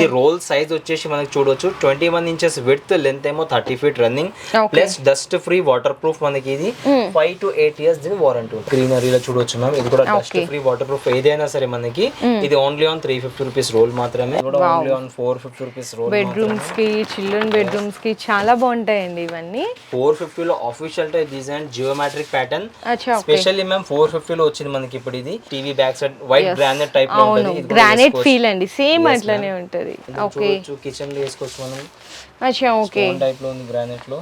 ఇది roll size వచ్చేసి మనకి చూడొచ్చు. Twenty one inches with length ఏమో thirty feet running. Plus dust free waterproof మనకి ఇది. ఫైవ్ టు ఎయిట్ ఇయర్స్ దీని వారంటీ గ్రీనరీలో చూడొచ్చు మ్యామ్ ఇది కూడా డస్ట్. ఫ్రీ వాటర్ ప్రూఫ్ ఏదైనా సరే మనకి. ఇది only on three fifty rupees roll మాత్రమే. Only on four fifty rupees roll బెడ్రూమ్స్కి children బెడ్రూమ్స్కి చాలా బాగుంటాయండి ఇవన్నీ. ఫోర్ ఫిఫ్టీలో official type design geometric pattern specially ma'am four ఫిఫ్టీలో వచ్చింది మనకి ఇప్పుడు ఇది. TV back side white granite టైప్లో ఉంటుంది. గ్రానైట్. ఫీల్ అండి. సేమ్ అట్లానే ma'am. ఉంటది. ఓకే. కిచెన్లో వేసుకోవచ్చు మనం. అచ్చా ఓకే. టైప్లో ఉంది గ్రానైట్లో.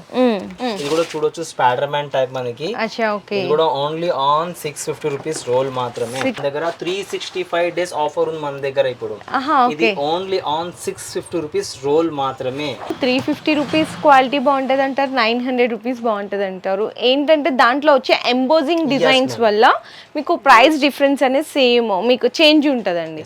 ఇది కూడా చూడొచ్చు స్పాడర్ మ్యాన్ టైప్ మనకి. అచ్చా ఓకే. ఇది కూడా only on six fifty rupees roll మాత్రమే. మన దగ్గర three sixty five days offer ఉంది మన దగ్గర ఇప్పుడు. ఇది only on six fifty rupees roll మాత్రమే. త్రీ ఫిఫ్టీ రూపీస్ క్వాలిటీ బాగుంటుంది అంటారు నైన్ హండ్రెడ్ రూపీస్ బాగుంటుంది అంటారు. ఏంటంటే దాంట్లో వచ్చే ఎంబోజింగ్ డిజైన్స్ వల్ల మీకు ప్రైస్ డిఫరెన్స్ అనేది సేమ్ మీకు చేంజ్ ఉంటుందండి.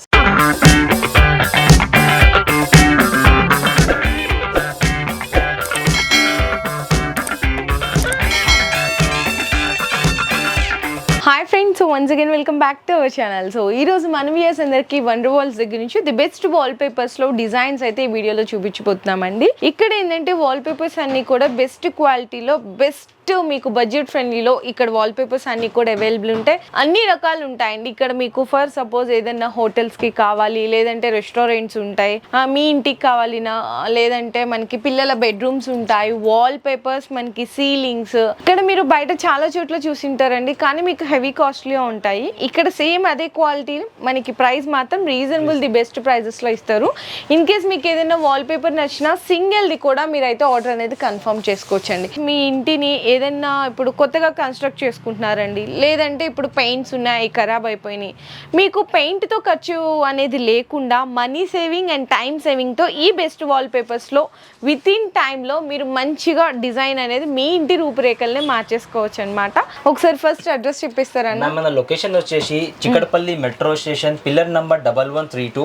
Once again welcome back to our channel so ఈ రోజు మన వ్యూయర్స్ అందరికి వండర్ వాల్స్ దగ్గర నుంచి ది బెస్ట్ వాల్ పేపర్స్లో డిజైన్స్ అయితే ఈ వీడియోలో చూపించిపోతున్నామండి ఇక్కడ ఏంటంటే వాల్ పేపర్స్ అన్నీ కూడా బెస్ట్ క్వాలిటీలో బెస్ట్ మీకు బడ్జెట్ ఫ్రెండ్లీలో ఇక్కడ వాల్ పేపర్స్ అన్ని కూడా అవైలబుల్ ఉంటాయి అన్ని రకాలు ఉంటాయండి. ఇక్కడ మీకు ఫర్ సపోజ్ ఏదైనా హోటల్స్కి కావాలి లేదంటే రెస్టారెంట్స్ ఉంటాయి. మీ ఇంటికి కావాలినా లేదంటే మనకి పిల్లల బెడ్రూమ్స్ ఉంటాయి వాల్ పేపర్స్ మనకి సీలింగ్స్ ఇక్కడ మీరు బయట చాలా చోట్ల చూసింటారండి కానీ మీకు హెవీ కాస్ట్లీ ఉంటాయి. ఇక్కడ సేమ్ అదే క్వాలిటీ మనకి ప్రైస్ మాత్రం రీజనబుల్ ది బెస్ట్ ప్రైజెస్లో ఇస్తారు. ఇన్ కేస్ మీకు ఏదైనా వాల్ పేపర్ నచ్చినా సింగిల్ ది కూడా మీరు అయితే ఆర్డర్ అనేది కన్ఫర్మ్ చేసుకోవచ్చండి. మీ ఇంటిని ఏదైనా ఇప్పుడు కొత్తగా కన్స్ట్రక్ట్ చేసుకుంటున్నారండి. లేదంటే ఇప్పుడు పెయింట్స్ ఉన్నాయి ఖరాబ్ అయిపోయినాయి. మీకు paint తో ఖర్చు అనేది లేకుండా మనీ సేవింగ్ అండ్ టైం సేవింగ్తో ఈ బెస్ట్ వాల్ పేపర్స్లో విత్ ఇన్ టైంలో మీరు మంచిగా డిజైన్ అనేది మీ ఇంటి రూపురేఖల్ని మార్చేసుకోవచ్చు అనమాట ఒకసారి ఫస్ట్ అడ్రస్ చెప్పిస్తారన్న? మ్యామ్ మన లొకేషన్ వచ్చేసి Chikkadpally metro station pillar number double one three two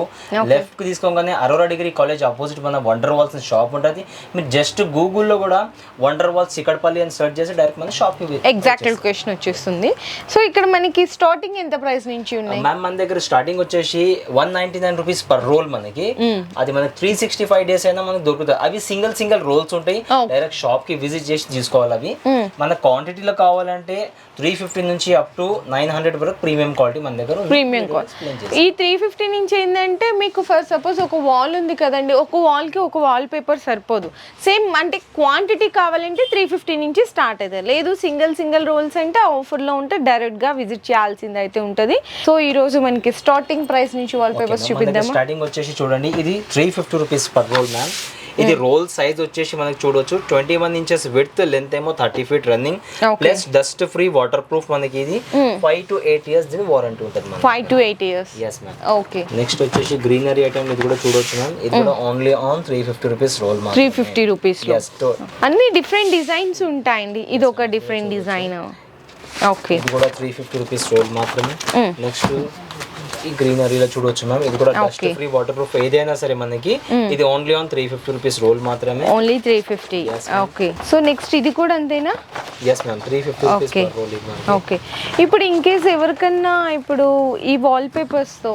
లెఫ్ట్కి తీసుకోగానే అరోరా డిగ్రీ కాలేజ్ ఆపోజిట్ మన వండర్ వాల్స్ షాప్ ఉంటుంది. మీరు జస్ట్ గూగుల్లో కూడా వండర్ వాల్స్ చిక్కడపల్లి అని సెర్చ్ చేసి డైరెక్ట్ మన షాప్కి ఎగ్జాక్ట్ లొకేషన్ వచ్చేస్తుంది. సో ఇక్కడ మనకి స్టార్టింగ్ ఎంత ప్రైస్ నుంచి ఉన్నాయి? మ్యామ్ మన దగ్గర స్టార్టింగ్ వచ్చేసి one ninety nine rupees per roll మనకి అది మనకి త్రీ సిక్స్టీ ఫైవ్ డేస్ అయినా మనకి దొరుకుతాయి అవి సింగిల్ సింగిల్ రోల్స్ ఉంటాయి. Oh. డైరెక్ట్ షాప్కి విజిట్ చేసి తీసుకోవాలి అవి. మన క్వాంటిటీలో కావాలంటే త్రీ ఫిఫ్టీ నుంచి అప్ టు నైన్ హండ్రెడ్ వరకు ప్రీమియం క్వాలిటీ మన దగ్గర. ప్రీమియం చేస్తాను. ఈ త్రీ ఫిఫ్టీ నుంచి ఏంటంటే మీకు ఫర్ సపోజ్ ఒక వాల్ ఉంది కదండి. ఒక వాల్కి ఒక వాల్ పేపర్ సరిపోదు. సేమ్ అంటే క్వాంటిటీ కావాలంటే త్రీ ఫిఫ్టీ నుంచి స్టార్ట్ అవుతుంది లేదు సింగిల్ సింగిల్ రోల్స్ అంటే ఆఫర్లో ఉంటే డైరెక్ట్గా విజిట్ చేయాల్సింది అయితే ఉంటుంది. సో ఈ రోజు మనకి స్టార్టింగ్ ప్రైస్ నుంచి వాల్ పేపర్స్ చూపిద్దామా? స్టార్టింగ్ వచ్చేసి చూడండి. ఇది three fifty rupees per roll ma'am ఇది రోల్ సైజ్ వచ్చేసి మనకి చూడొచ్చు. Twenty one inches with length ఏమో thirty feet running. Plus dust free waterproof మనకి ఇది. ఫైవ్ టు ఎయిట్ ఇయర్స్ దీని వారంటీ ఉంటుంది five to eight years yes ma'am okay next వచ్చేసి గ్రీనరీ ఐటమ్ ఇది కూడా చూడొచ్చు మ్యామ్ ఇది కూడా only on three fifty rupees roll three fifty రూపీస్లో ఎస్ అన్ని డిఫరెంట్ డిజైన్స్ ఉంటాయండి. ఇది ఒక డిఫరెంట్ డిజైన్ ఓకే ఇది కూడా త్రీ ఫిఫ్టీ రూపీస్ రోల్ మాత్రమే. నెక్స్ట్ ఈ గ్రీనరీలో చూడొచ్చు మ్యామ్. ఇది కూడా డస్ట్. ఫ్రీ వాటర్ ప్రూఫ్ ఏదైనా సరే మనకి. ఇది only on three fifty rupees roll మాత్రమే. Only three fifty okay so next ఇది కూడా అంతేనా? Yes ma'am three fifty rupees roll okay ఇప్పుడు ఇన్ కేస్ ఎవరికన్నా ఇప్పుడు ఈ వాల్ పేపర్స్తో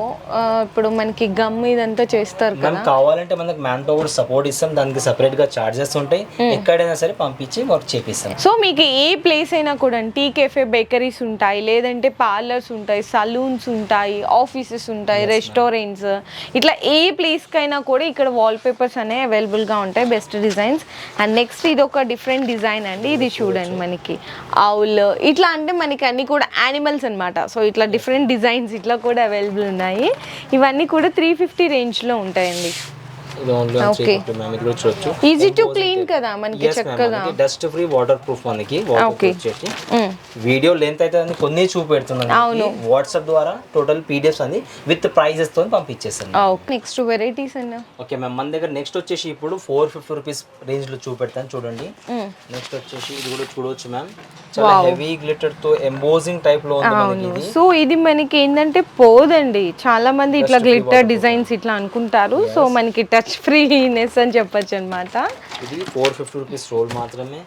ఇప్పుడు మనకి గమ్ ఇదంతా చేస్తారు కదా. కావాలంటే మనకి మ్యాన్ పవర్ సపోర్ట్ ఇస్తాం. దానికి సెపరేట్గా చార్జెస్ ఉంటాయి. ఎక్కడైనా సరే పంపించి వర్క్ చేపిస్తాం. సో మీకు ఏ ప్లేస్ అయినా కూడా టీ కెఫే బేకరీస్ ఉంటాయి. లేదంటే పార్లర్స్ ఉంటాయి సలూన్స్ ఉంటాయి ఆఫీసెస్ ఉంటాయి రెస్టారెంట్స్. ఇట్లా ఏ ప్లేస్కైనా కూడా ఇక్కడ వాల్ పేపర్స్ అనేవి అవైలబుల్గా ఉంటాయి బెస్ట్ డిజైన్స్ అండ్ నెక్స్ట్ ఇది ఒక డిఫరెంట్ డిజైన్ అండి ఇది చూడండి మనకి. ఆవుల్. ఇట్లా అంటే మనకి అన్ని కూడా యానిమల్స్ అన్నమాట. సో ఇట్లా డిఫరెంట్ డిజైన్స్ ఇట్లా కూడా అవైలబుల్ ఉన్నాయి. ఇవన్నీ కూడా త్రీ ఫిఫ్టీ రేంజ్లో ఉంటాయండి. చూడొచ్చు. ఈజీ టు క్లీన్ కదా మనకి చక్కగా. డస్ట్ ఫ్రీ వాటర్ ప్రూఫ్ మనకి Mm. వీడియో లెంత్ అయితే అని కొన్ని చూపెడుతున్నాను వాట్సాప్ ద్వారా టోటల్ పీడిఎఫ్స్ అని విత్ ప్రైజెస్తో పంపించేస్తాను. నెక్స్ట్ వెరైటీస్ అన్న ఓకే మ్యామ్ మన దగ్గర నెక్స్ట్ వచ్చేసి ఇప్పుడు ఫోర్ ఫిఫ్టీ రూపీస్ రేంజ్లో చూపెడతాను చూడండి. నెక్స్ట్ వచ్చేసి ఇది కూడా చూడవచ్చు మ్యామ్ చాలా హెవీ గ్లిటర్తో ఎంబోజింగ్ టైప్లో ఉంది సో ఇది. మనకి ఏంటంటే పోదండి. చాలా మంది ఇట్లా గ్లిటర్ డిజైన్స్ ఇట్లా అనుకుంటారు. సో మనకి టచ్ ఫ్రీనెస్ అని చెప్పొచ్చు అనమాట ఇది ఫోర్ ఫిఫ్టీ రూపీస్ రోల్ మాత్రమే.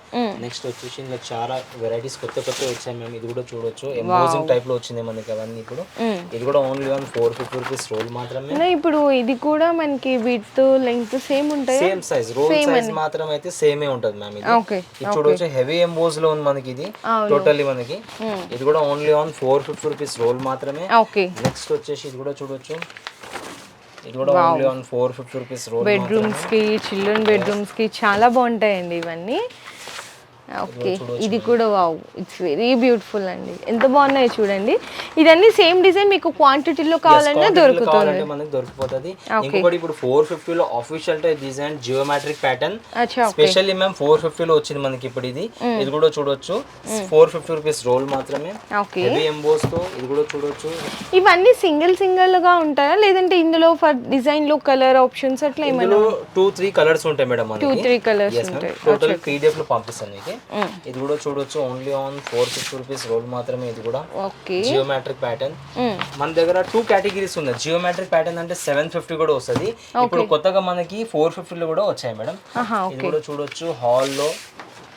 నెక్స్ట్ వచ్చేసి ఇంకా చాలా వెరైటీస్ కొత్త కొత్త వచ్చాయి మేము ఇది కూడా చూడొచ్చు. ఎంబోజింగ్ టైప్లో వచ్చింది మనకి అవన్నీ ఇప్పుడు. ఇది కూడా only one four fifty rupees roll మాత్రమే. ఇప్పుడు ఇది కూడా మనకి విత్ లెంగ్త్ సేమ్ ఉంటాయి? సేమ్ సైజ్ రోల్ సైజ్ మాత్రం అయితే సేమే ఉంటది మ్యామ్ ఇది. ఇది చూడవచ్చు హెవీ ఎంబోజ్లో ఉంది మనకి ఇది. టోటల్లీ మనకి. ఇది కూడా only on four fifty rupees roll మాత్రమే. ఓకే నెక్స్ట్ వచ్చేసి ఇది కూడా చూడొచ్చు. ఇది కూడా only on four fifty rupees roll బెడ్రూమ్స్కి children బెడ్రూమ్స్కి చాలా బాగుంటాయండి ఇవన్నీ. ఓకే ఇది కూడా వావ్ ఇట్స్ వెరీ బ్యూటిఫుల్ అండి. ఎంత బాగున్నాయి చూడండి. ఇదన్నీ సేమ్ డిజైన్ మీకు క్వాంటిటీలో కావాలన్నా దొరుకుతుంది. కావాలంటే మనకి దొరికిపోతుంది. ఇంకొకటి ఇప్పుడు ఫోర్ ఫిఫ్టీలో official design geometric pattern specially ma'am four ఫిఫ్టీలో వచ్చింది మనకి ఇప్పుడు ఇది. ఇది కూడా చూడొచ్చు. ఫోర్ ఫిఫ్టీ రూపీస్ రోల్ మాత్రమే. ఓకే హెవీ ఎంబోస్తో ఇది కూడా చూడొచ్చు. ఇవన్నీ సింగిల్ సింగిల్గా ఉంటాయా? లేదంటే ఇందులో ఫర్ డిజైన్లో కలర్ ఆప్షన్స్ అట్లా ఏమైనా? టూ త్రీ కలర్స్ ఉంటాయి మేడం టూ త్రీ కలర్స్ ఉంటాయి. టోటల్ పీడిఎఫ్లో పంపిస్తాను మీకు. ఇది కూడా చూడొచ్చు. Only on four fifty rupees roll మాత్రమే ఇది కూడా. జియోమెట్రిక్ ప్యాటర్న్ మన దగ్గర టూ కేటగిరీస్ ఉన్నాయి. జియోమెట్రిక్ ప్యాటర్న్ అంటే సెవెన్ ఫిఫ్టీ కూడా వస్తుంది. ఇప్పుడు కొత్తగా మనకి ఫోర్ ఫిఫ్టీలో కూడా వచ్చాయి మేడం. ఇది కూడా చూడొచ్చు. హాల్లో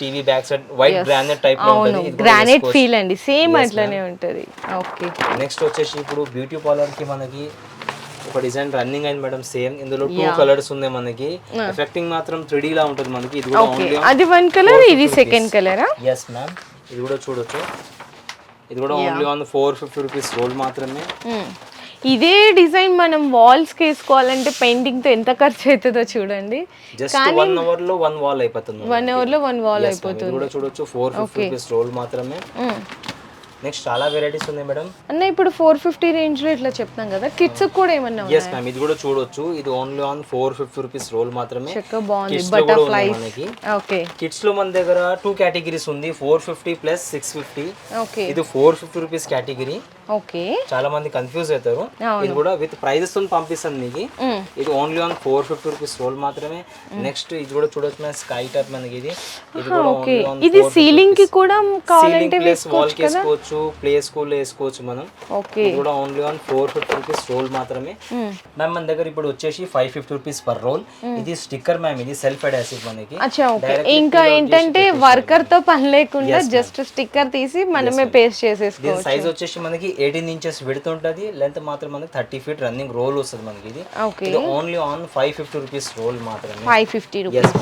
TV back side white granite టైప్లో ఉంటుంది. గ్రానైట్ ఫీల్ అండి. సేమ్ అట్లానే ఉంటది. ఓకే నెక్స్ట్ వచ్చేసి ఇప్పుడు బ్యూటీ పార్లర్కి మనకి ఒక డిజైన్ రన్నింగ్ అయింది మేడం సేమ్. ఇందులో టూ కలర్స్ ఉన్నాయి మనకి. ఎఫెక్టింగ్ మాత్రం త్రీ లా ఉంటుంది మనకి. ఇది కూడా ఓన్లీ అది వన్ కలర్ ఇది సెకండ్ కలరా ఎస్ మ్యామ్ ఇది కూడా చూడొచ్చు. ఇది కూడా only on four fifty rupees roll మాత్రమే. ఇదే డిజైన్ మనం వాల్స్ వేసుకోవాలంటే పెయింటింగ్తో ఎంత ఖర్చు అవుతుందో చూడండి. జస్ట్ వన్ అవర్లో వన్ వాల్ అయిపోతుంది. వన్ అవర్లో వన్ వాల్. ఇది కూడా చూడొచ్చు. ఫోర్ ఫిఫ్టీ రూపీస్ రోల్ మాత్రమే. నెక్స్ట్ చాలా వెరైటీస్ ఉన్నాయి మేడం అన్న ఇప్పుడు ఫోర్ ఫిఫ్టీ రేంజ్లో ఇట్లా చెప్తాం కదా కిడ్స్ కూడా ఏమన్నా ఎస్ మ్యామ్ ఇది కూడా చూడొచ్చు. ఇది only on four fifty rupees roll మాత్రమే. బాగుంది. Butterflies okay. కిడ్స్లో మన దగ్గర టూ కేటగిరీస్ ఉంది. Four fifty plus six fifty okay. ఇది four fifty rupees category okay. చాలా మంది కన్ఫ్యూజ్ అవుతారు. ఇది కూడా విత్ ప్రైజెస్తో పంపిస్తాను మీకు. ఇది only on four fifty rupees roll మాత్రమే. నెక్స్ట్ ఇది కూడా చూడొచ్చు మ్యామ్ స్కై టైప్ మనకి ఇది. ఇది కూడా ఇది సీలింగ్కి కూడా కావాలంటే వాల్కి వేసుకోవచ్చు ప్లే స్కూల్ వేసుకోవచ్చు మనం. ఓకే కూడా only on four fifty rupees roll మాత్రమే. మ్యామ్ మన దగ్గర ఇప్పుడు వచ్చేసి five fifty rupees per roll ఇది స్టిక్కర్ మ్యామ్ ఇది సెల్ఫ్ అడాసివ్ మనకి. ఇంకా ఏంటంటే వర్కర్తో పని లేకుండా జస్ట్ స్టిక్కర్ తీసి మనమే పేస్ట్ చేసేసుకోవచ్చు. సైజ్ వచ్చేసి మనకి ఎయిటీన్ ఇంచెస్ విడుతూ ఉంటుంది. లెంత్ మాత్రం మనకి థర్టీ ఫీట్ రన్నింగ్ రోల్ వస్తుంది మనకి ఇది. Only on five fifty rupees roll మాత్రమే. ఫైవ్ ఫిఫ్టీ రూపీస్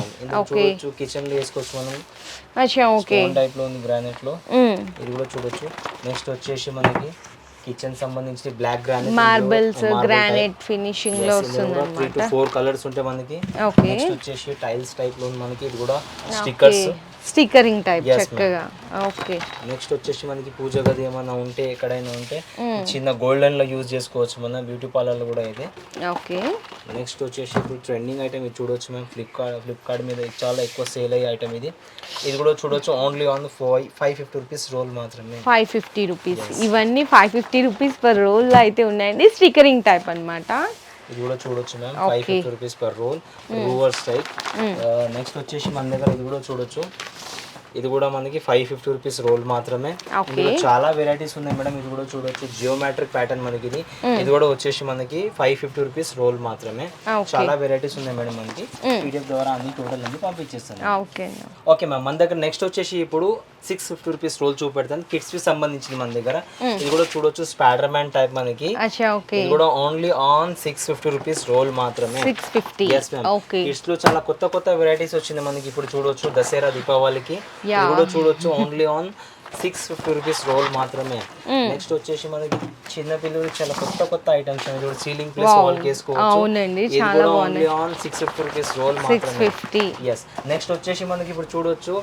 కిచెన్లో వేసుకోవచ్చు మనం. అచ్చా ఓకే. టైప్లో ఉంది గ్రానైట్లో. ఇది కూడా చూడొచ్చు. నెక్స్ట్ వచ్చేసి మనకి కిచెన్ సంబంధించి బ్లాక్ గ్రానైట్ మార్బల్స్ గ్రానైట్ ఫినిషింగ్లో వస్తుంది త్రీ టు ఫోర్ కలర్స్ ఉంటాయి మనకి ఓకే. నెక్స్ట్ వచ్చేసి టైల్స్ టైప్లో ఉంది మనకి. ఇది కూడా స్టిక్కర్స్ స్టిక్కరింగ్ టైప్. చక్కగా. ఓకే. నెక్స్ట్ వచ్చేసి మనకి పూజ గది ఏమైనా ఉంటే ఎక్కడైనా ఉంటే చిన్న గోల్డెన్లో యూజ్ చేసుకోవచ్చు మన బ్యూటీ పార్లర్లో కూడా అయితే ఓకే. నెక్స్ట్ వచ్చేసి ఇప్పుడు ట్రెండింగ్ ఐటమ్ ఇది చూడొచ్చు మేము. ఫ్లిప్కార్ట్ ఫ్లిప్కార్ట్ మీద చాలా ఎక్కువ సేల్ అయ్యే ఐటమ్ ఇది. ఇది కూడా చూడొచ్చు only on five five fifty rupees roll మాత్రమే. ఫైవ్ ఫిఫ్టీ రూపీస్ ఇవన్నీ five fifty rupees per roll అయితే ఉన్నాయండి. స్టిక్కరింగ్ టైప్ అన్నమాట. ఇది కూడా చూడొచ్చు ma'am five fifty rupees per roll రూవర్స్ type next వచ్చేసి మన దగ్గర ఇది కూడా చూడొచ్చు. ఇది కూడా మనకి ఫైవ్ ఫిఫ్టీ రూపీస్ రోల్ మాత్రమే. ఇందులో చాలా వెరైటీస్ ఉన్నాయి మేడం. ఇది కూడా చూడొచ్చు. జియోమెట్రిక్ ప్యాటర్న్ మనకి ఇది ఇది కూడా వచ్చేసి మనకి ఫైవ్ ఫిఫ్టీ రూపీస్ రోల్ మాత్రమే. చాలా వెరైటీస్ ఉన్నాయి మేడం మనకి. పీడిఎఫ్ ద్వారా అన్ని టోటల్ అన్ని పంపించేస్తాను. ఓకే ఓకే మ్యామ్ మన దగ్గర నెక్స్ట్ వచ్చేసి ఇప్పుడు సిక్స్ ఫిఫ్టీ రూపీస్ రోల్ చూపెడతాను. కిడ్స్కి సంబంధించింది మన దగ్గర. ఇది కూడా చూడొచ్చు స్పైడర్ మ్యాన్ టైప్ మనకి ఇది కూడా only on six fifty rupees roll మాత్రమే. కిడ్స్లో చాలా కొత్త కొత్త వెరైటీస్ వచ్చింది మనకి. ఇప్పుడు చూడొచ్చు దసరా దీపావళికి. ఇది కూడా చూడొచ్చు only on six fifty rupees roll మాత్రమే. నెక్స్ట్ వచ్చేసి మనకి చిన్న పిల్లలు చాలా కొత్త కొత్త ఐటమ్స్ చూడ. సీలింగ్ ప్లేస్ వాల్ అవునండి కూడా only on six fifty rupees roll మాత్రమే. ఎస్ నెక్స్ట్ వచ్చేసి మనకి ఇప్పుడు చూడొచ్చు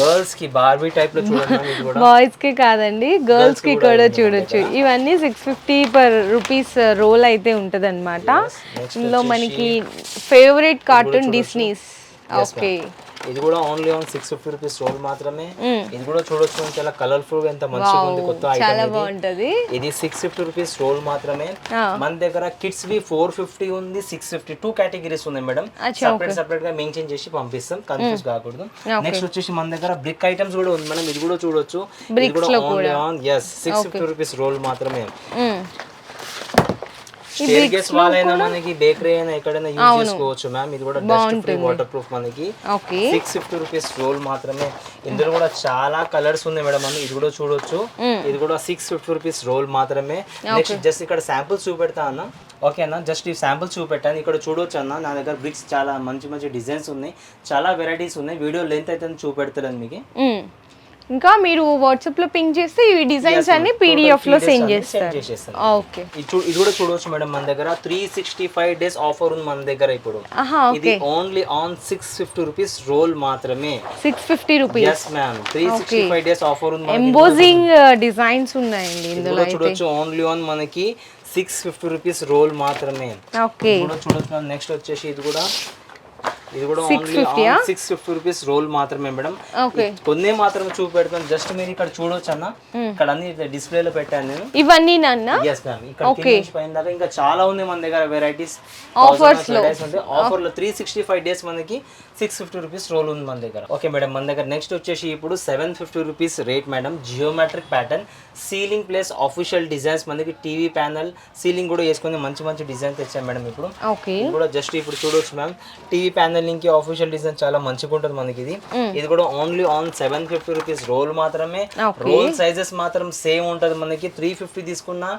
గర్ల్స్కి బార్బీ టైప్లో చూడండి బాయ్స్కి కాదండి గర్ల్స్కి కూడా చూడొచ్చు. ఇవన్నీ six fifty per rupees roll అయితే ఉంటది అనమాట ఇందులో మనకి ఫేవరెట్ కార్టూన్ డిస్నీస్ ఓకే ఇది కూడా only on six fifty rupees roll మాత్రమే. ఇది కూడా చూడొచ్చు చాలా కలర్ఫుల్గా ఎంత మంచిగా ఉంది కొత్త ఐటమ్ ఇది. బాగుంటది. ఇది సిక్స్ ఫిఫ్టీ రూపీస్ రోల్ మాత్రమే. మన దగ్గర కిడ్స్ వి ఫోర్ ఫిఫ్టీ ఉంది సిక్స్ ఫిఫ్టీ టూ కేటగిరీస్ ఉన్నాయి మేడం. సపరేట్ సపరేట్గా మెన్షన్ చేసి పంపిస్తాం కన్ఫ్యూజ్ కాకూడదు. నెక్స్ట్ వచ్చేసి మన దగ్గర బ్రిక్ ఐటమ్స్ కూడా ఉంది మనం ఇది కూడా చూడొచ్చు. ఇది కూడా ఓన్లీ ఆన్ ఎస్ సిక్స్ ఫిఫ్టీ రూపీస్ రోల్ మాత్రమే. స్టేర్ గేస్ వాళ్ళైనా మనకి బేకరీ అయినా ఎక్కడైనా యూజ్ చేసుకోవచ్చు మ్యామ్. ఇది కూడా డస్ట్ ఫ్రీ వాటర్ ప్రూఫ్ మనకి. సిక్స్ ఫిఫ్టీ రూపీస్ రోల్ మాత్రమే. ఇందులో కూడా చాలా కలర్స్ ఉన్నాయి మేడం మనం ఇది కూడా చూడొచ్చు. ఇది కూడా సిక్స్ ఫిఫ్టీ రూపీస్ రోల్ మాత్రమే. నెక్స్ట్ జస్ట్ ఇక్కడ శాంపుల్స్ చూపెడతా అన్న. ఓకే అన్న జస్ట్ ఈ శాంపుల్స్ చూపెట్టాను. ఇక్కడ చూడొచ్చు అన్న. నా దగ్గర బ్రిక్స్ చాలా మంచి మంచి డిజైన్స్ ఉన్నాయి. చాలా వెరైటీస్ ఉన్నాయి. వీడియో లెంత్ అయితే చూపెడతాను మీకు. ఇంకా మీరు వాట్సాప్లో పింక్ చేస్తే ఈ డిజైన్స్ అన్ని పీడిఎఫ్లో సెండ్ చేస్తారు. ఓకే ఇది కూడా చూడవచ్చు మేడం మన దగ్గర. Three sixty five days offer ఉంది మన దగ్గర ఇప్పుడు. ఇది only on six fifty rupees roll మాత్రమే. Six fifty rupees yes ma'am three sixty five days offer ఉంది. ఎంబోజింగ్ డిజైన్స్ uh, ఉన్నాయండి ఇది ఇందులో చూడొచ్చు. ఓన్లీ ఆన్ మనకి సిక్స్ ఫిఫ్టీ రూపీస్ రోల్ మాత్రమే. ఓకే చూడొచ్చు నెక్స్ట్ వచ్చేసి ఇది కూడా ఇది కూడా 650 ఓన్లీ ఆ? సిక్స్ ఫిఫ్టీ రూపీస్ రోల్ మాత్రమే మేడం. కొన్ని మాత్రమే చూపెడతాను. జస్ట్ మీరు ఇక్కడ చూడొచ్చు అన్న ఇక్కడ అన్ని డిస్ప్లేలో పెట్టాను నేను. ఇవన్నీ నాన్న ఎస్ మ్యామ్ ఇక్కడ పైన దాకా ఇంకా చాలా ఉంది మన దగ్గర వెరైటీస్లో. ఆఫర్లో త్రీ సిక్స్టీ ఫైవ్ డేస్ మనకి సిక్స్ ఫిఫ్టీ రూపీస్ రోల్ ఉంది మన దగ్గర. ఓకే మేడం మన దగ్గర నెక్స్ట్ వచ్చేసి ఇప్పుడు seven fifty rupees rate madam geometric pattern ceiling plus official designs మనకి టీవీ ప్యానల్ సీలింగ్ కూడా వేసుకొని మంచి మంచి డిజైన్ తెచ్చాం మేడం ఇప్పుడు. కూడా జస్ట్ ఇప్పుడు చూడొచ్చు మ్యామ్ టీవీ ప్యానలింగ్ కి ఆఫీషియల్ డిజైన్ చాలా మంచిగా ఉంటుంది మనకి ఇది ఇది కూడా only on seven fifty rupees roll మాత్రమే. రోల్ సైజెస్ మాత్రం సేమ్ ఉంటుంది మనకి. త్రీ ఫిఫ్టీ తీసుకున్నా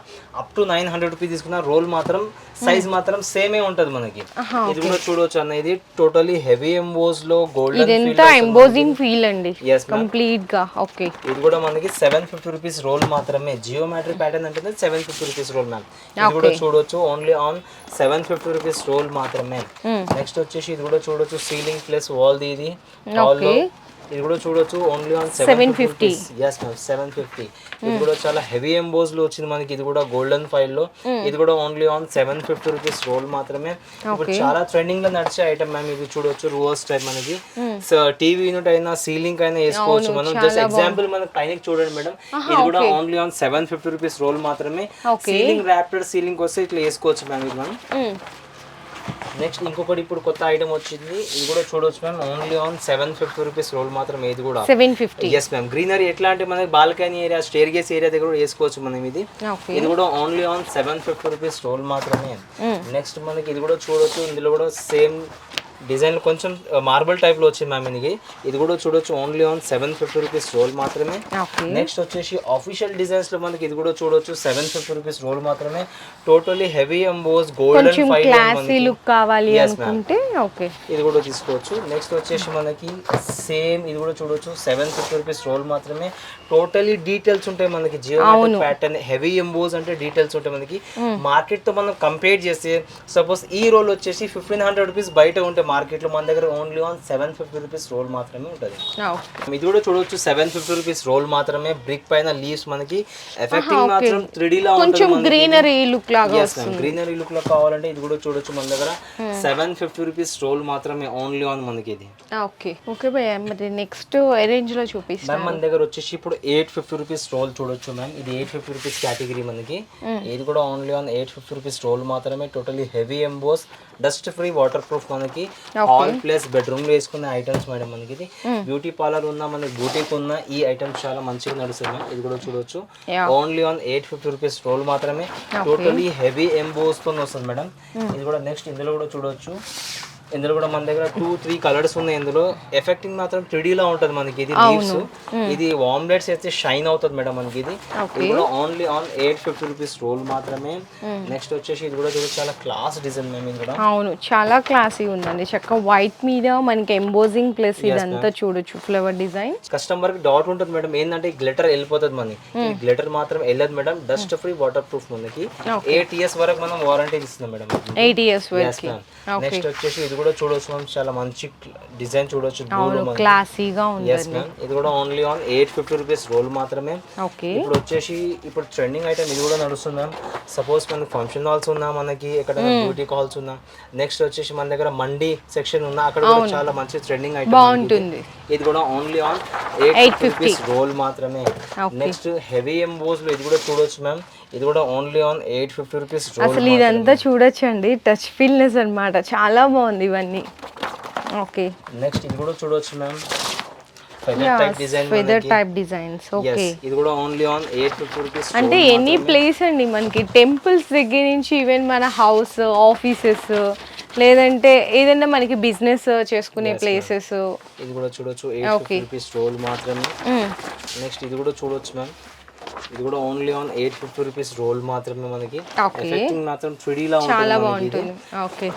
up to nine hundred rupees తీసుకున్నా రోల్ మాత్రం సైజ్ మాత్రం సేమే ఉంటుంది మనకి. ఇది కూడా చూడొచ్చు అన్న ఇది టోటలీ హెవీ ఎంబోస్లో గోల్డెన్ ఎంబోజింగ్ ఫీల్ అండి. కంప్లీట్గా ఓకే. ఇది కూడా మనకి సెవెన్ ఫిఫ్టీ రూపీస్ రోల్ మాత్రమే. జియోమెట్రిక్ ప్యాటర్న్ అంటే seven fifty rupees roll ma'am ఇది కూడా చూడొచ్చు only on seven fifty rupees roll మాత్రమే. నెక్స్ట్ వచ్చేసి ఇది కూడా చూడొచ్చు సీలింగ్ ప్లస్ వాల్ ది ఇది ఇది కూడా చూడొచ్చు only on seven fifty yes ma'am seven fifty ఇది కూడా చాలా హెవీ ఎంబోస్లో వచ్చింది మనకి. ఇది కూడా గోల్డెన్ ఫైల్లో. ఇది కూడా only on seven fifty rupees roll మాత్రమే. ఇప్పుడు చాలా ట్రెండింగ్లో నడిచే ఐటమ్ మ్యామ్ ఇది చూడొచ్చు రువర్స్ టైప్ మనకి. టీవీ యూనిట్ అయినా సీలింగ్ అయినా వేసుకోవచ్చు మనం. జస్ట్ ఎగ్జాంపుల్ మనకి పైన చూడండి మేడం ఇది కూడా only on seven fifty rupees roll మాత్రమే. సీలింగ్ ర్యాపిడ్ సీలింగ్ వస్తే ఇట్లా వేసుకోవచ్చు మ్యామ్ ఇది మనం. నెక్స్ట్ ఇంకొకటి ఇప్పుడు కొత్త ఐటమ్ వచ్చింది. ఇది కూడా చూడొచ్చు ma'am only on seven fifty rupees roll మాత్రం ఇది కూడా. Seven fifty yes ma'am greenery ఎట్లా అంటే మనకి balcony area staircase area దగ్గర కూడా వేసుకోవచ్చు మనం ఇది. ఇది కూడా only on seven fifty rupees roll మాత్రమే. నెక్స్ట్ మనకి ఇది కూడా చూడొచ్చు. ఇందులో కూడా సేమ్ డిజైన్ కొంచెం మార్బుల్ టైప్లో వచ్చింది మ్యామ్ ఇది. ఇది కూడా చూడొచ్చు only on seven fifty rupees roll మాత్రమే. నెక్స్ట్ వచ్చేసి ఆఫీషియల్ డిజైన్స్లో మనకి ఇది కూడా చూడొచ్చు సెవెన్ ఫిఫ్టీ రూపీస్ రోల్ మాత్రమే. Totally heavy emboss golden classy look కావాలి. అనుకుంటే ఓకే. ఇది కూడా తీసుకోవచ్చు. నెక్స్ట్ వచ్చేసి మనకి సేమ్ ఇది కూడా చూడొచ్చు సెవెన్ ఫిఫ్టీ రూపీస్ రోల్ మాత్రమే. టోటలీ డీటెయిల్స్ ఉంటాయి మనకి జియో ప్యాటర్న్ హెవీ ఎంబోస్ అంటే డీటెయిల్స్ ఉంటాయి మనకి. మార్కెట్తో మనం కంపేర్ చేస్తే సపోజ్ ఈ రోల్ వచ్చేసి ఫిఫ్టీన్ హండ్రెడ్ రూపీస్ బయట ఉంటే మార్కెట్లో మన దగ్గర only on seven fifty rupees roll మాత్రమే ఉంటుంది. ఇది కూడా చూడొచ్చు సెవెన్ ఫిఫ్టీ రూపీస్ రోల్ మాత్రమే బ్రిక్ పైన లీవ్స్ మనకి ఎఫెక్టింగ్ మాత్రం త్రీ లా కొంచెం గ్రీనరీ లుక్ లాగా గ్రీనరీ లుక్లో కావాలంటే ఇది కూడా చూడొచ్చు మన దగ్గర. సెవెన్ ఫిఫ్టీ రూపీస్ రోల్ మాత్రమే ఓన్లీ ఆన్ మనకి ఇది. ఓకే ఓకే భయ్య మరి నెక్స్ట్ రేంజ్లో చూపిస్తాను మ్యామ్ మన దగ్గర వచ్చేసి ఇప్పుడు ఎయిట్ ఫిఫ్టీ రూపీస్ రోల్ చూడొచ్చు మ్యామ్ ఇది ఎయిట్ ఫిఫ్టీ రూపీస్ కేటగిరీ మనకి. ఇది కూడా only on eight fifty rupees roll మాత్రమే totally heavy emboss dust free waterproof మనకి హాల్ ప్లస్ బెడ్రూమ్లో వేసుకునే ఐటమ్స్ మేడం మనకి ఇది. బ్యూటీ పార్లర్ ఉన్నా మనకి బూటీకి ఉన్న ఈ ఐటమ్స్ చాలా మంచిగా నడుస్తుంది ఇది కూడా చూడొచ్చు. Only on eight fifty rupees roll మాత్రమే. టోటలీ హెవీ ఎంబోస్తో వస్తుంది మేడం ఇది కూడా నెక్స్ట్ ఇందులో కూడా చూడొచ్చు. ఇందులో కూడా మన దగ్గర టూ త్రీ కలర్స్ ఉన్నాయి ఇందులో. ఎఫెక్టింగ్ మాత్రం 3D లా ఉంటుంది మనకి ఇది లీవ్స్ ఇది వామ్లెట్స్ అయితే షైన్ అవుతుంది మేడం మనకి ఇది. ఇది కూడా only on eight fifty rupees roll మాత్రమే. నెక్స్ట్ వచ్చేసి ఇది కూడా చూడొచ్చు చాలా క్లాస్ డిజైన్ మేము ఇది కూడా. అవును. చాలా క్లాసీ ఉందండి. చక్కగా వైట్ మీద మనకి ఎంబోజింగ్ ప్లస్ ఇదంతా చూడొచ్చు ఫ్లవర్ డిజైన్ కస్టమర్కి డౌట్ ఉంటుంది మేడం. ఏంటంటే గ్లిటర్ వెళ్ళిపోతుంది మనకి. గ్లిటర్ మాత్రం వెళ్ళదు madam. Dust free waterproof మనకి. ఎయిట్ ఇయర్స్ వరకు మనం వారంటీ ఇస్తున్నాం మేడం. ఎయిట్ ఇయర్స్ వరకు. నెక్స్ట్ వచ్చేసి ఇది కూడా చూడొచ్చు మ్యామ్ చాలా మంచి డిజైన్ చూడొచ్చు క్లాసీగా ఉంది ఎస్ మ్యామ్ ఇది కూడా only on eight fifty rupees roll మాత్రమే. ఓకే ఇప్పుడు వచ్చేసి ఇప్పుడు ట్రెండింగ్ ఐటమ్ ఇది కూడా నడుస్తుంది మ్యామ్ సపోజ్ మనకి ఫంక్షన్ హాల్స్ ఉన్నా మనకి ఎక్కడైనా బ్యూటీ కాల్స్ ఉన్నా. నెక్స్ట్ వచ్చేసి మన దగ్గర మండీ సెక్షన్ ఉన్నా అక్కడ కూడా చాలా మంచి ట్రెండింగ్ ఐటమ్ బాగుంటుంది. ఇది కూడా only on eight rupees roll మాత్రమే. నెక్స్ట్ హెవీ ఎంబోస్లో ఇది కూడా చూడొచ్చు మ్యామ్ ఇది కూడా only on eight fifty rupees అసలు ఇదంతా చూడొచ్చండి. టచ్ ఫీల్నెస్ అన్నమాట. చాలా బాగుంది ఇవన్నీ. ఓకే నెక్స్ట్ ఇది కూడా చూడొచ్చు ma'am feather type designs okay ఇది కూడా only on eight fifty rupees అంటే ఎనీ ప్లేస్ అండి మనకి. టెంపుల్స్ దగ్గర నుంచి ఈవెన్ మన హౌస్ ఆఫీసెస్ లేదంటే ఏదైనా మనకి బిజినెస్ చేసుకునే ప్లేసెస్ ఇది కూడా చూడొచ్చు ఫిఫ్టీ రూపీస్ రోల్ మాత్రమే. నెక్స్ట్ ఇది కూడా చూడొచ్చు మ్యామ్ ఇది కూడా only on eight fifty rupees roll మాత్రమే మనకి. ఎఫెక్టింగ్ మాత్రం 3D లా చాలా ఉంటుంది ఇది. బాగుంటుంది. ఓకే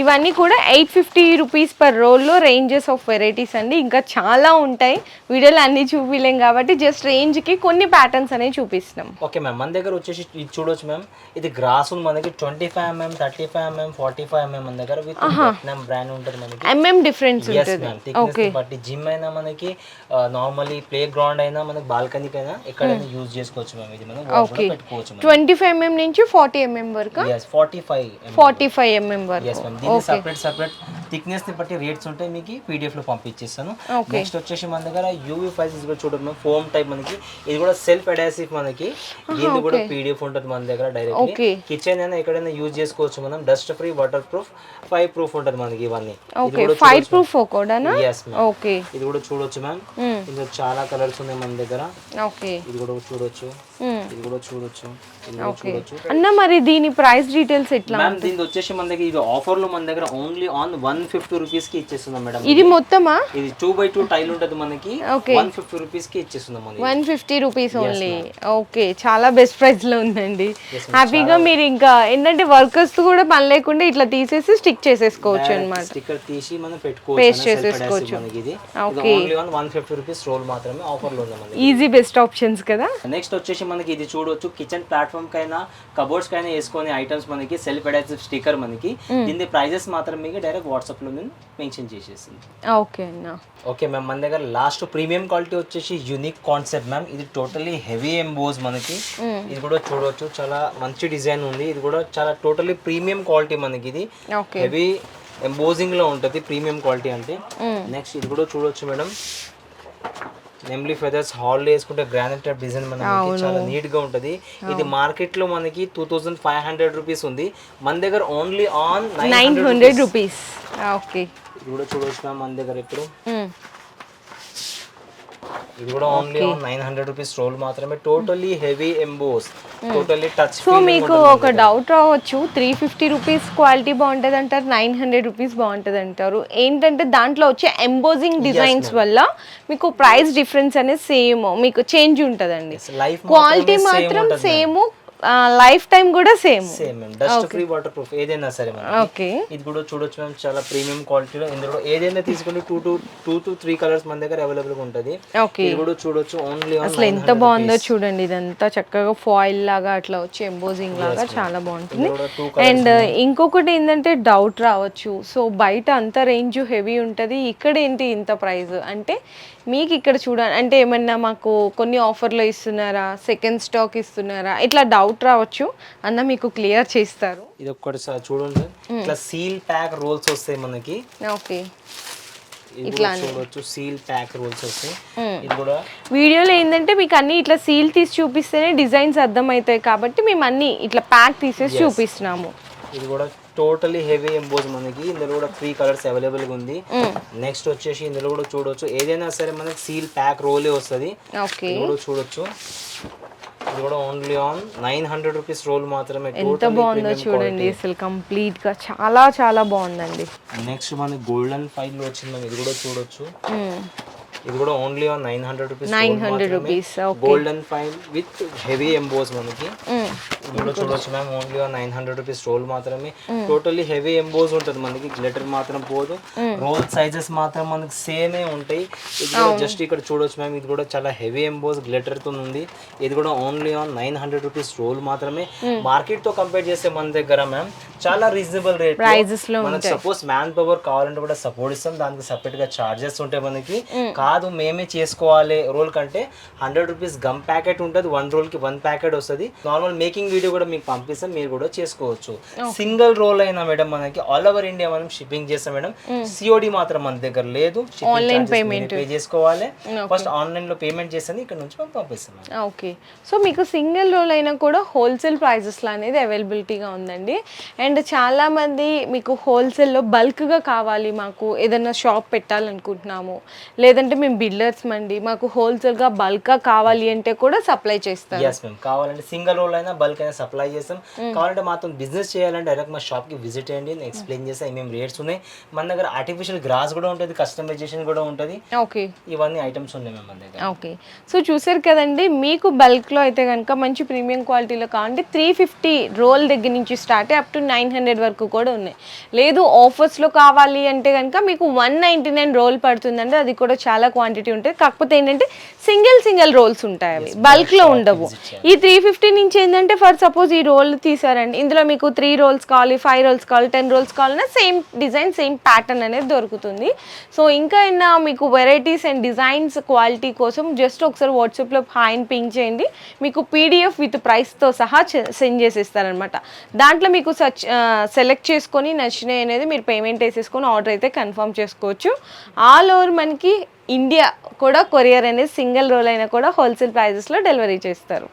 ఇవన్నీ కూడా ఎయిట్ ఫిఫ్టీ రూపీస్ పర్ రోల్లో రేంజెస్ ఆఫ్ వెరైటీస్ అండి. ఇంకా చాలా ఉంటాయి. వీడియోలో అన్ని చూపిలేం కాబట్టి జస్ట్ రేంజ్కి కొన్ని ప్యాటర్న్స్ అనేవి చూపిస్తున్నాం. Okay ma'am. మన దగ్గర వచ్చేసి ఇది చూడొచ్చు మ్యామ్. ఇది గ్రాస్ ఉంది మనకి twenty five mm thirty five mm forty five mm మన దగ్గర విత్ బ్రాండ్ ఉంటుంది మనకి. ఎంఎం డిఫరెన్స్ ఉంటుంది. థిక్నెస్ బట్టి జిమ్ అయినా మనకి నార్మల్లీ ప్లే గ్రౌండ్ అయినా మనకి బాల్కనీకి అయినా ఎక్కడైనా యూజ్ చేసుకోవచ్చు మ్యామ్ ఇది మనం కూడా పెట్టుకోవచ్చు ట్వంటీ ఫైవ్ ఎంఎం నుంచి ఫార్టీ ఎంఎం వరకు? Forty five forty five MM వరకు. దీన్ని సపరేట్ సపరేట్ థిక్నెస్ని బట్టి రేట్స్ ఉంటాయి మీకు పీడిఎఫ్లో పంపించేస్తాను. నెక్స్ట్ వచ్చేసి మన దగ్గర యూవీ ఫైల్స్ కూడా చూడండి ఫోమ్ టైప్ మనకి. ఇది కూడా సెల్ఫ్ అడాసివ్ మనకి దీన్ని కూడా పీడిఎఫ్ ఉంటుంది మన దగ్గర డైరెక్ట్లీ ఓకే కిచెన్ అయినా ఎక్కడైనా యూజ్ చేసుకోవచ్చు మనం. Dust free waterproof five proof ఉంటుంది మనకి ఇవన్నీ. ఫైర్ ప్రూఫ్ ఓకే ఇది కూడా చూడొచ్చు మ్యామ్ Mm. ఇందులో చాలా కలర్స్ ఉన్నాయి మన దగ్గర. ఓకే ఇది కూడా చూడొచ్చు. Mm. ఇది కూడా చూడొచ్చు. ఇది కూడా చూడొచ్చు. అన్న మరి దీని ప్రైస్ డీటెయిల్స్ ఎట్లా మ్యామ్ దీని వచ్చేసి మన దగ్గర ఇది ఆఫర్లో మన దగ్గర ఓన్లీ ఆన్ వన్ ఫిఫ్టీ రూపీస్కి ఇచ్చేస్తున్నాం మేడం. ఇది మొత్తమా? ఇది టూ బై టూ టైల్ ఉంటుంది మనకి. వన్ ఫిఫ్టీ రూపీస్కి ఇచ్చేస్తున్నాం one fifty rupees only okay చాలా బెస్ట్ ప్రైస్లో ఉందండి. హ్యాపీగా మీరు ఇంకా ఏంటంటే వర్కర్స్ కూడా పని లేకుండా ఇట్లా తీసేసి స్టిక్ చేసేసుకోవచ్చు అనమాట స్టిక్కర్ తీసి మనం పెట్టుకోవచ్చు చేసేసుకోవచ్చు. మనకి ఇది. Only on one fifty rupees roll మాత్రమే ఆఫర్లో ఉంది ఈజీ బెస్ట్ ఆప్షన్స్ కదా? నెక్స్ట్ వచ్చేసి మనకి ఇది చూడొచ్చు. కిచెన్ ప్లాట్ఫామ్ కైనా కబోర్డ్స్ కైనా వేసుకునే ఐటమ్స్ మనకి సెల్ఫ్ అడాసివ్ స్టిక్కర్ మనకి దీని ప్రైజెస్ మాత్రం మీకు డైరెక్ట్ వాట్సాప్లో నేను మెన్షన్ చేసేసింది. ఓకే అన్న. ఓకే మ్యామ్ మన దగ్గర లాస్ట్ ప్రీమియం క్వాలిటీ వచ్చేసి యూనిక్ కాన్సెప్ట్ మ్యామ్. ఇది టోటలీ హెవీ ఎంబోజ్ మనకి. ఇది కూడా చూడవచ్చు చాలా మంచి డిజైన్ ఉంది. ఇది కూడా చాలా టోటలీ ప్రీమియం క్వాలిటీ మనకి ఇది. ఓకే. హెవీ ఎంబోజింగ్లో ఉంటుంది ప్రీమియం క్వాలిటీ అంటే. నెక్స్ట్ ఇది కూడా చూడొచ్చు మేడం. నెమ్లీ ఫెదర్స్ హాల్ వేసుకుంటే గ్రానైట్ టైప్ డిజైన్ మనకి చాలా నీట్గా ఉంటది. ఇది మార్కెట్లో మనకి two thousand five hundred rupees ఉంది. మన దగ్గర only on nine hundred rupees. Okay. ఇది కూడా చూడొచ్చు మన దగ్గర ఇప్పుడు ఇది కూడా only nine hundred rupees roll మాత్రమే. Totally heavy emboss totally touch so మీకు ఒక డౌట్ రావచ్చు. త్రీ ఫిఫ్టీ రూపీస్ క్వాలిటీ బాగుంటుంది అంటారు నైన్ హండ్రెడ్ రూపీస్ బాగుంటుంది అంటారు ఏంటంటే దాంట్లో వచ్చే ఎంబోజింగ్ డిజైన్స్ వల్ల మీకు ప్రైస్ డిఫరెన్స్ అనేది సేమ్ మీకు చేంజ్ ఉంటుందండి. క్వాలిటీ మాత్రం సేమ్ లైఫ్ టైం కూడా same same ma'am dust free waterproof ఏదైనా సరే మనకి ఓకే ఇది కూడా చూడొచ్చు మ్యామ్ చాలా ప్రీమియం క్వాలిటీలో ఇందులో ఏదైనా తీసుకుంటే two two two to three colours మన దగ్గర అవైలబుల్గా ఉంటుంది. ఓకే ఇది కూడా చూడొచ్చు ఓన్లీ అసలు ఎంత బాగుందో చూడండి. ఇదంతా చక్కగా ఫాయిల్ లాగా అట్లా వచ్చి ఎంబోజింగ్ లాగా చాలా బాగుంటుంది. అండ్ ఇంకొకటి ఏంటంటే డౌట్ రావచ్చు. సో బయట అంత రేంజ్ హెవీ ఉంటుంది. ఇక్కడ ఏంటి ఇంత ప్రైస్ అంటే మీకు ఇక్కడ చూడండి అంటే ఏమన్నా మాకు కొన్ని ఆఫర్లో ఇస్తున్నారా? సెకండ్ స్టాక్ ఇస్తున్నారా? ఇట్లా డౌట్ రావచ్చు. అన్న మీకు క్లియర్ చేస్తారు. ఇది ఒక్కటి చూడండి. ఇట్లా సీల్ ప్యాక్ రోల్స్ వస్తాయి మనకి. ఓకే. చూడొచ్చు సీల్ ప్యాక్ రోల్స్ వస్తాయి. ఇది కూడా వీడియోలో ఏంటంటే మీకు అన్ని ఇట్లా సీల్ తీసి చూపిస్తేనే డిజైన్స్ అర్థమవుతాయి కాబట్టి మేము అన్ని ఇట్లా ప్యాక్ తీసేసి చూపిస్తున్నాము. ఇది కూడా టోటలీ హెవీ ఎంబోజ్ మనకి. ఇందులో కూడా త్రీ కలర్స్ అవైలబుల్గా ఉంది. నెక్స్ట్ వచ్చేసి ఇందులో కూడా చూడొచ్చు. ఏదైనా సరే మనకి సీల్ ప్యాక్ రోలే వస్తుంది. కూడా చూడొచ్చు. ఇది కూడా only on nine hundred rupees roll మాత్రమే. ఎంత బాగుందో చూడండి అసలు కంప్లీట్గా చాలా చాలా బాగుందండి. నెక్స్ట్ మనకి గోల్డెన్ ఫైల్ వచ్చింది. ఇది కూడా చూడొచ్చు. ఇది కూడా only on nine hundred rupees nine hundred rupees golden foil with heavy emboss మనకి. ఇది కూడా చూడొచ్చు ma'am only nine hundred rupees roll మాత్రమే. టోటల్లీ హెవీ ఎంబోస్ ఉంటుంది మనకి గ్లిటర్ మాత్రం పోదు. రోల్ సైజెస్ మాత్రం మనకి సేమే ఉంటాయి. ఇది కూడా జస్ట్ ఇక్కడ చూడొచ్చు మ్యామ్ ఇది కూడా చాలా హెవీ ఎంబోస్ గ్లిటర్తో ఉంది. ఇది కూడా only on nine hundred rupees roll మాత్రమే. మార్కెట్తో కంపేర్ చేస్తే మన దగ్గర మ్యామ్ చాలా రీజనబుల్ రేట్ మనకి సపోజ్ మ్యాన్ పవర్ కావాలంటే కూడా సపోర్ట్ ఇస్తాం. దానికి సపరేట్గా చార్జెస్ ఉంటాయి మనకి. కాదు మేమే చేసుకోవాలి రోల్ కంటే హండ్రెడ్ రూపీస్ గమ్ ప్యాకెట్ ఉంటుంది వన్ రోల్కి వన్ ప్యాకెట్ వస్తుంది. నార్మల్ మేకింగ్ వీడియో కూడా మీకు పంపిస్తాం మీరు కూడా చేసుకోవచ్చు. సింగిల్ రోల్ అయినా మేడం మనకి ఆల్ ఓవర్ ఇండియా మనం షిప్పింగ్ చేస్తాం మేడం. సిఓడి మాత్రం మన దగ్గర లేదు. ఆన్లైన్ పేమెంట్ పే చేసుకోవాలి. ఫస్ట్ ఆన్లైన్లో పేమెంట్ చేస్తే ఇక్కడ నుంచి మనం పంపిస్తాం. ఓకే. సో మీకు సింగిల్ రోల్ అయినా కూడా హోల్సేల్ ప్రైజెస్లో అనేది అవైలబిలిటీగా ఉందండి. అండ్ అండ్ చాలా మంది మీకు హోల్సేల్లో బల్క్గా కావాలి మాకు ఏదైనా షాప్ పెట్టాలనుకుంటున్నాము. లేదంటే మేము బిల్డర్స్ మండి మాకు హోల్సేల్గా బల్క్గా కావాలి అంటే కూడా సప్లై చేస్తారు. ఎస్ మ్యామ్ కావాలంటే సింగిల్ రోల్ అయినా బల్క్ అయినా సప్లై చేస్తాం. కావాలంటే మాతో బిజినెస్ చేయాలంటే డైరెక్ట్ మా షాప్కి విజిట్ చేయండి నేను ఎక్స్ప్లెయిన్ చేస్తాను ఏమేమి రేట్స్ ఉన్నాయి. మన దగ్గర ఆర్టిఫిషియల్ గ్రాస్ కూడా ఉంటుంది కస్టమైజేషన్ కూడా ఉంటుంది. ఓకే ఇవన్నీ ఐటమ్స్ ఉన్నాయి మ్యామ్ మన దగ్గర. ఓకే సో చూసారు కదండి మీకు బల్క్లో అయితే కనుక మంచి ప్రీమియం క్వాలిటీలో కావాలంటే త్రీ ఫిఫ్టీ రోల్ దగ్గర నుంచి start up to nine hundred వరకు కూడా ఉన్నాయి. లేదు ఆఫర్స్లో కావాలి అంటే కనుక మీకు వన్ నైంటీ నైన్ రోల్ పడుతుందండి అది కూడా చాలా క్వాంటిటీ ఉంటుంది. కాకపోతే ఏంటంటే సింగిల్ సింగిల్ రోల్స్ ఉంటాయి అవి. బల్క్లో ఉండవు. ఈ త్రీ ఫిఫ్టీ నుంచి ఏంటంటే ఫర్ సపోజ్ ఈ రోల్ తీసారండి. ఇందులో మీకు త్రీ రోల్స్ కావాలి ఫైవ్ రోల్స్ కావాలి టెన్ రోల్స్ కావాలన్నా సేమ్ డిజైన్ సేమ్ ప్యాటర్న్ అనేది దొరుకుతుంది. సో ఇంకా ఏమైనా మీకు వెరైటీస్ అండ్ డిజైన్స్ క్వాలిటీ కోసం జస్ట్ ఒకసారి వాట్సాప్లో హాయిని పింక్ చేయండి. మీకు పీడిఎఫ్ విత్ ప్రైస్తో సహా సెండ్ చేసిస్తారనమాట దాంట్లో మీకు సచ్ సెలెక్ట్ చేసుకొని నచ్చినాయి అనేది మీరు పేమెంట్ వేసేసుకొని ఆర్డర్ అయితే కన్ఫర్మ్ చేసుకోవచ్చు. ఆల్ ఓవర్ మనకి ఇండియా కూడా కొరియర్ అనేది సింగిల్ రోల్ అయినా కూడా హోల్సేల్ ప్రైజెస్లో డెలివరీ చేస్తారు.